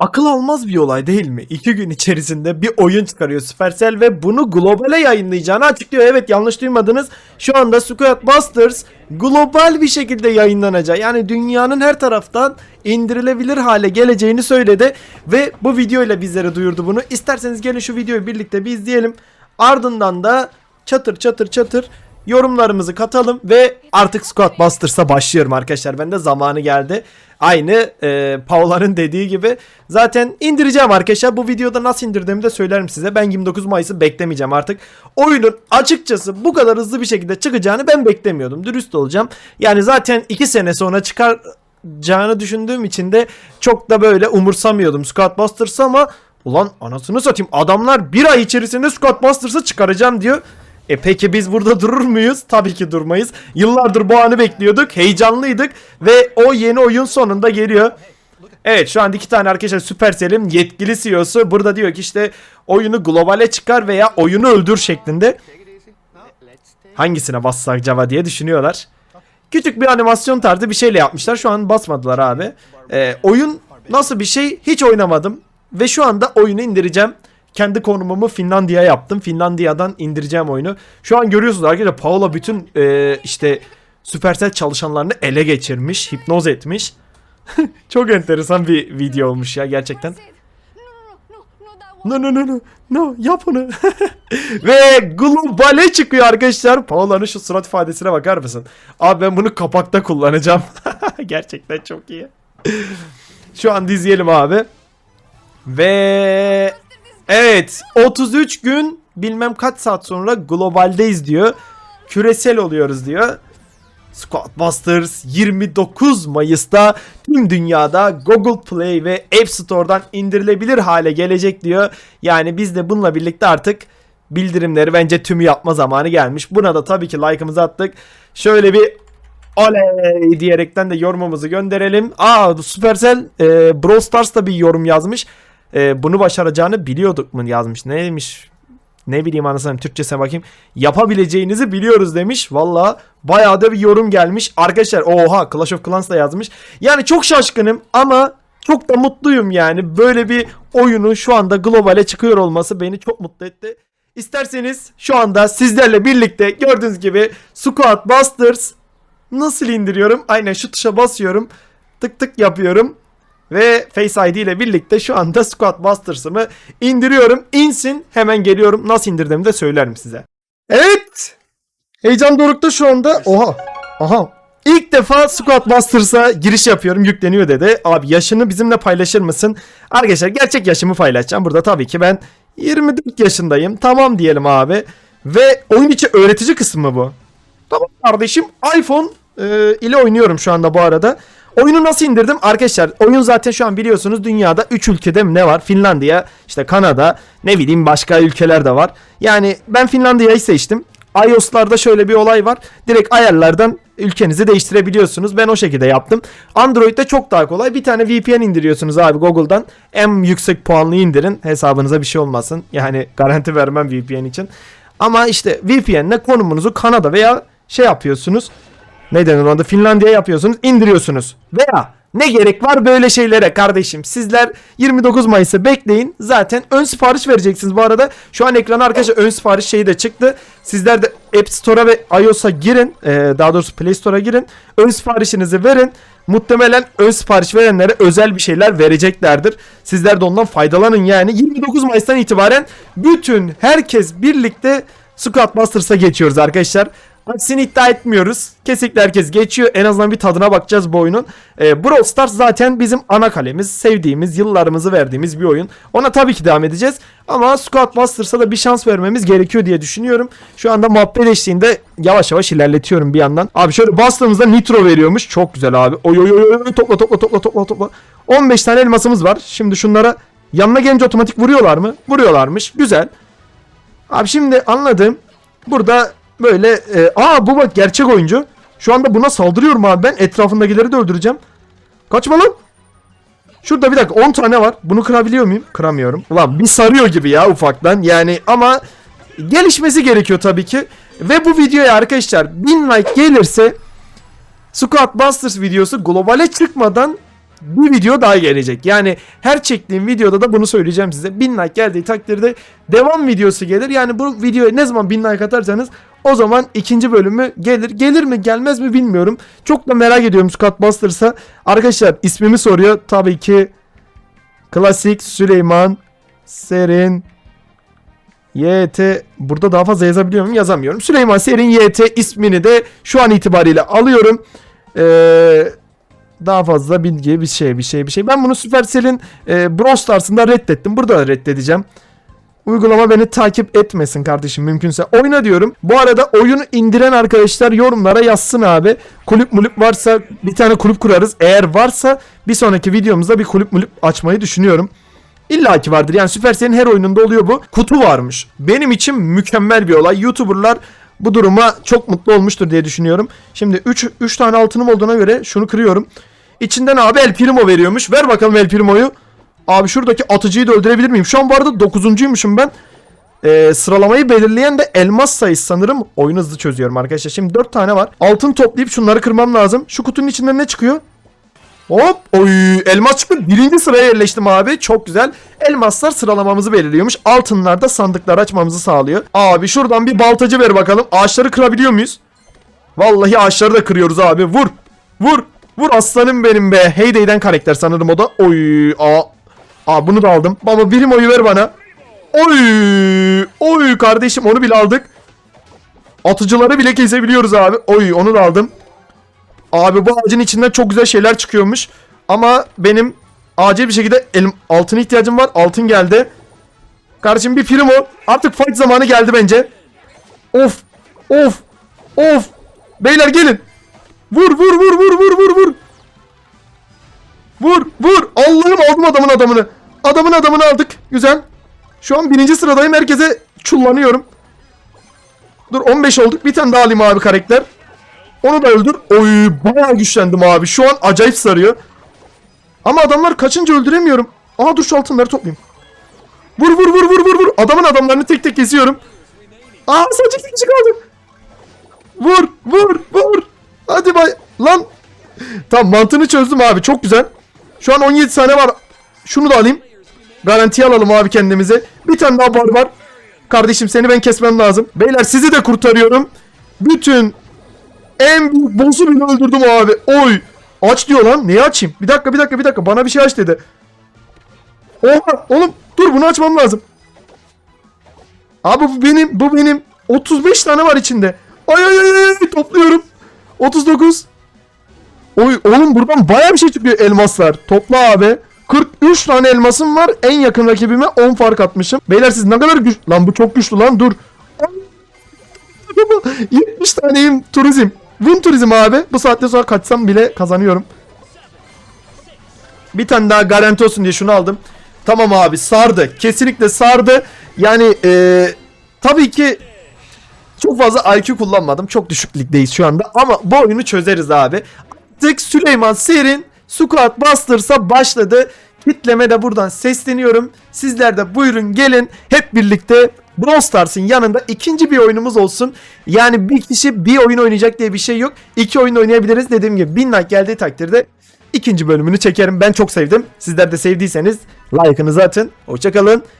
Akıl almaz bir olay değil mi? İki gün içerisinde bir oyun çıkarıyor Supercell ve bunu globale yayınlayacağını açıklıyor. Evet yanlış duymadınız. Şu anda Squad Busters global bir şekilde yayınlanacak. Yani dünyanın her taraftan indirilebilir hale geleceğini söyledi. Ve bu videoyla bizlere duyurdu bunu. İsterseniz gelin şu videoyu birlikte bir izleyelim. Ardından da çatır çatır çatır yorumlarımızı katalım ve artık Squad Busters'a başlıyorum arkadaşlar. Ben de zamanı geldi. Aynı e, Paula'nın dediği gibi zaten indireceğim arkadaşlar. Bu videoda nasıl indirdiğimi de söylerim size. Ben 29 Mayıs'ı beklemeyeceğim artık. Oyunun açıkçası bu kadar hızlı bir şekilde çıkacağını ben beklemiyordum. Dürüst olacağım. Yani zaten 2 sene sonra çıkacağını düşündüğüm için de çok da böyle umursamıyordum Squad Busters ama ulan anasını satayım adamlar bir ay içerisinde Squad Busters'ı çıkaracağım diyor. E peki biz burada durur muyuz? Tabii ki durmayız. Yıllardır bu anı bekliyorduk. Heyecanlıydık. Ve o yeni oyun sonunda geliyor. Evet şu anda iki tane arkadaşlar Supercell'in yetkili CEO'su burada diyor ki işte oyunu globale çıkar veya oyunu öldür şeklinde. Hangisine bassak acaba diye düşünüyorlar. Küçük bir animasyon tarzı bir şeyle yapmışlar. Şu an basmadılar abi. Ee, oyun nasıl bir şey hiç oynamadım. Ve şu anda oyunu indireceğim. Kendi konumumu Finlandiya yaptım. Finlandiya'dan indireceğim oyunu. Şu an görüyorsunuz arkadaşlar Paula bütün e, işte Supercell çalışanlarını ele geçirmiş, hipnoz etmiş. Çok enteresan bir video olmuş ya gerçekten. No no no no no yap onu. Ve globale çıkıyor arkadaşlar. Paula'nın şu surat ifadesine bakar mısın? Abi ben bunu kapakta kullanacağım. gerçekten çok iyi. Şu an izleyelim abi. Ve evet 33 gün bilmem kaç saat sonra globaldeyiz diyor. Küresel oluyoruz diyor. Squad Busters 29 Mayıs'ta tüm dünyada Google Play ve App Store'dan indirilebilir hale gelecek diyor. Yani biz de bununla birlikte artık bildirimleri bence tümü yapma zamanı gelmiş. Buna da tabii ki like'ımızı attık. Şöyle bir oley diyerekten de yorumumuzu gönderelim. Aa Supercell e, Brawl Stars da bir yorum yazmış. E, bunu başaracağını biliyorduk mu yazmış. Neymiş ne bileyim anasını Türkçesine bakayım. Yapabileceğinizi biliyoruz demiş. Valla bayağı da bir yorum gelmiş. Arkadaşlar oha Clash of Clans da yazmış. Yani çok şaşkınım ama çok da mutluyum yani. Böyle bir oyunun şu anda globale çıkıyor olması beni çok mutlu etti. İsterseniz şu anda sizlerle birlikte gördüğünüz gibi Squad Busters nasıl indiriyorum? Aynen şu tuşa basıyorum. Tık tık yapıyorum. Ve Face ID ile birlikte şu anda Squad Busters'ımı indiriyorum. İnsin hemen geliyorum. Nasıl indirdiğimi de söylerim size. Evet. Heyecan dorukta şu anda. Oha. Aha. İlk defa Squad Busters'a giriş yapıyorum. Yükleniyor dedi. Abi yaşını bizimle paylaşır mısın? Arkadaşlar gerçek yaşımı paylaşacağım. Burada tabii ki ben 24 yaşındayım. Tamam diyelim abi. Ve oyun içi öğretici kısmı bu. Tamam kardeşim iPhone e, ile oynuyorum şu anda bu arada. Oyunu nasıl indirdim? Arkadaşlar oyun zaten şu an biliyorsunuz dünyada 3 ülkede mi ne var? Finlandiya, işte Kanada, ne bileyim başka ülkeler de var. Yani ben Finlandiya'yı seçtim. iOS'larda şöyle bir olay var. Direkt ayarlardan ülkenizi değiştirebiliyorsunuz. Ben o şekilde yaptım. Android'de çok daha kolay. Bir tane VPN indiriyorsunuz abi Google'dan. En yüksek puanlı indirin. Hesabınıza bir şey olmasın. Yani garanti vermem VPN için. Ama işte VPN'le konumunuzu Kanada veya şey yapıyorsunuz. Ne denir onda? Finlandiya yapıyorsunuz, indiriyorsunuz. Veya ne gerek var böyle şeylere kardeşim? Sizler 29 Mayıs'ı bekleyin. Zaten ön sipariş vereceksiniz bu arada. Şu an ekrana arkadaşlar ön sipariş şeyi de çıktı. Sizler de App Store'a ve iOS'a girin. Ee, daha doğrusu Play Store'a girin. Ön siparişinizi verin. Muhtemelen ön sipariş verenlere özel bir şeyler vereceklerdir. Sizler de ondan faydalanın yani. 29 Mayıs'tan itibaren bütün herkes birlikte Squad Masters'a geçiyoruz arkadaşlar. Aksini iddia etmiyoruz. Kesinlikle herkes geçiyor. En azından bir tadına bakacağız bu oyunun. Ee, Brawl Stars zaten bizim ana kalemiz. Sevdiğimiz, yıllarımızı verdiğimiz bir oyun. Ona tabii ki devam edeceğiz. Ama Squad Masters'a da bir şans vermemiz gerekiyor diye düşünüyorum. Şu anda muhabbet eşliğinde yavaş yavaş ilerletiyorum bir yandan. Abi şöyle bastığımızda nitro veriyormuş. Çok güzel abi. Oy oy oy topla topla topla topla topla. 15 tane elmasımız var. Şimdi şunlara yanına gelince otomatik vuruyorlar mı? Vuruyorlarmış. Güzel. Abi şimdi anladım. Burada böyle e, aa bu bak gerçek oyuncu. Şu anda buna saldırıyorum abi ben. Etrafındakileri de öldüreceğim. Kaçma lan. Şurada bir dakika 10 tane var. Bunu kırabiliyor muyum? Kıramıyorum. Ulan bir sarıyor gibi ya ufaktan. Yani ama gelişmesi gerekiyor tabii ki. Ve bu videoya arkadaşlar 1000 like gelirse Squad Busters videosu globale çıkmadan bir video daha gelecek. Yani her çektiğim videoda da bunu söyleyeceğim size. 1000 like geldiği takdirde devam videosu gelir. Yani bu videoya ne zaman 1000 like atarsanız o zaman ikinci bölümü gelir. Gelir mi gelmez mi bilmiyorum. Çok da merak ediyorum Scott Busters'a. Arkadaşlar ismimi soruyor. Tabii ki Klasik Süleyman Serin YT burada daha fazla yazabiliyor muyum? Yazamıyorum. Süleyman Serin YT ismini de şu an itibariyle alıyorum. Ee, daha fazla bilgi bir şey bir şey bir şey. Ben bunu Supercell'in e, Brawl Stars'ında reddettim. Burada da reddedeceğim. Uygulama beni takip etmesin kardeşim mümkünse. Oyna diyorum. Bu arada oyunu indiren arkadaşlar yorumlara yazsın abi. Kulüp mulüp varsa bir tane kulüp kurarız. Eğer varsa bir sonraki videomuzda bir kulüp mulüp açmayı düşünüyorum. İlla ki vardır. Yani Supercell'in her oyununda oluyor bu. Kutu varmış. Benim için mükemmel bir olay. YouTuber'lar bu duruma çok mutlu olmuştur diye düşünüyorum. Şimdi 3 3 tane altınım olduğuna göre şunu kırıyorum. İçinden abi El Primo veriyormuş. Ver bakalım El Primo'yu. Abi şuradaki atıcıyı da öldürebilir miyim? Şu an bu arada 9'uncuymuşum ben. Ee, sıralamayı belirleyen de elmas sayısı sanırım. Oyunu hızlı çözüyorum arkadaşlar. Şimdi 4 tane var. Altın toplayıp şunları kırmam lazım. Şu kutunun içinden ne çıkıyor? Hop. Oy elmas çıktı. Birinci sıraya yerleştim abi. Çok güzel. Elmaslar sıralamamızı belirliyormuş. Altınlar da sandıkları açmamızı sağlıyor. Abi şuradan bir baltacı ver bakalım. Ağaçları kırabiliyor muyuz? Vallahi ağaçları da kırıyoruz abi. Vur. Vur. Vur aslanım benim be. Heyday'den karakter sanırım o da. Oy. Aa. Aa bunu da aldım. Baba birim oyu ver bana. Oy. Oy kardeşim onu bile aldık. Atıcıları bile kesebiliyoruz abi. Oy onu da aldım. Abi bu ağacın içinden çok güzel şeyler çıkıyormuş. Ama benim acil bir şekilde elim altına ihtiyacım var. Altın geldi. Kardeşim bir primo. Artık fight zamanı geldi bence. Of. Of. Of. Beyler gelin. Vur vur vur vur vur vur vur. Vur vur. Allah'ım aldım adamın adamını. Adamın adamını aldık. Güzel. Şu an birinci sıradayım. Herkese çullanıyorum. Dur 15 olduk. Bir tane daha alayım abi karakter. Onu da öldür. Oy bayağı güçlendim abi. Şu an acayip sarıyor. Ama adamlar kaçınca öldüremiyorum. Aa dur şu altınları toplayayım. Vur vur vur vur vur vur. Adamın adamlarını tek tek kesiyorum. Aa sadece iki kişi kaldı. Vur vur vur. Hadi bay. Lan. Tamam mantığını çözdüm abi. Çok güzel. Şu an 17 tane var. Şunu da alayım. Garantiye alalım abi kendimize. Bir tane daha bar var. Kardeşim seni ben kesmem lazım. Beyler sizi de kurtarıyorum. Bütün en büyük boss'u bile öldürdüm abi. Oy. Aç diyor lan. Neyi açayım? Bir dakika bir dakika bir dakika. Bana bir şey aç dedi. Oha oğlum dur bunu açmam lazım. Abi bu benim bu benim. 35 tane var içinde. Ay ay ay ay topluyorum. 39. Oy oğlum buradan baya bir şey çıkıyor elmaslar. Topla abi. 43 tane elmasım var. En yakın rakibime 10 fark atmışım. Beyler siz ne kadar güç... Lan bu çok güçlü lan dur. 70 taneyim turizm. Win turizm abi. Bu saatte sonra kaçsam bile kazanıyorum. Bir tane daha garanti olsun diye şunu aldım. Tamam abi sardı. Kesinlikle sardı. Yani eee tabii ki çok fazla IQ kullanmadım. Çok düşük ligdeyiz şu anda. Ama bu oyunu çözeriz abi. Artık Süleyman Serin Squad Busters'a başladı. Kitleme de buradan sesleniyorum. Sizler de buyurun gelin. Hep birlikte Brawl Stars'ın yanında ikinci bir oyunumuz olsun. Yani bir kişi bir oyun oynayacak diye bir şey yok. İki oyun oynayabiliriz. Dediğim gibi 1000 like geldiği takdirde ikinci bölümünü çekerim. Ben çok sevdim. Sizler de sevdiyseniz like'ınızı atın. Hoşçakalın.